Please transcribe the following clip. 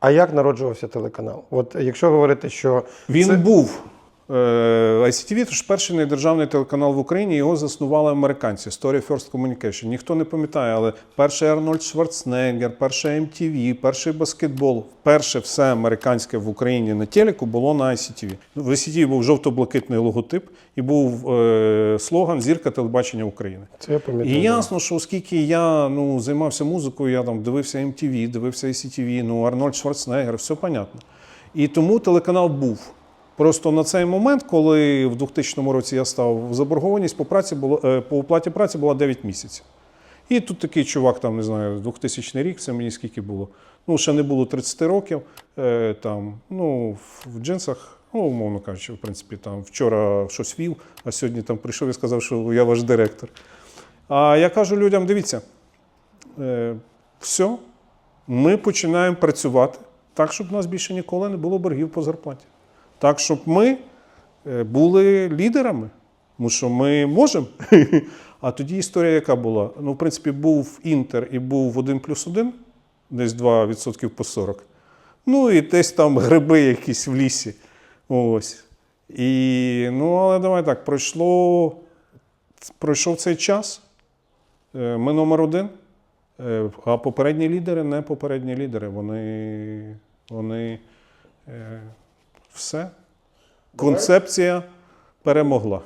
А як народжувався телеканал? От якщо говорити, що Він це- був. Е, ICTV, це ж перший недержавний телеканал в Україні, його заснували американці. Story First Communication. Ніхто не пам'ятає, але перший Арнольд Шварценеггер, перший MTV, перший баскетбол, перше все американське в Україні на телеку було на ICTV. В ICTV був жовто-блакитний логотип і був е, слоган Зірка телебачення України. це я пам'ятаю. І ясно, що оскільки я ну, займався музикою, я там дивився MTV, дивився ICTV, ну Арнольд Шварценеггер, все понятно. І тому телеканал був. Просто на цей момент, коли в 2000 році я став заборгованість по праці було е, по оплаті праці була 9 місяців. І тут такий чувак, там не знаю, 2000 рік, це мені скільки було. Ну, ще не було 30 років. Е, там, ну, в джинсах, ну, умовно кажучи, в принципі, там вчора щось вів, а сьогодні там прийшов і сказав, що я ваш директор. А я кажу людям: дивіться, е, все, ми починаємо працювати так, щоб у нас більше ніколи не було боргів по зарплаті. Так, щоб ми е, були лідерами, тому що ми можемо. А тоді історія, яка була? Ну, в принципі, був Інтер і був 1 плюс 1, десь 2% по 40. Ну і десь там гриби якісь в лісі. Ось. І, ну, але давай так, пройшло, пройшов цей час. Е, Ми номер один. Е, А попередні лідери не попередні лідери. Вони, вони все. Концепція перемогла.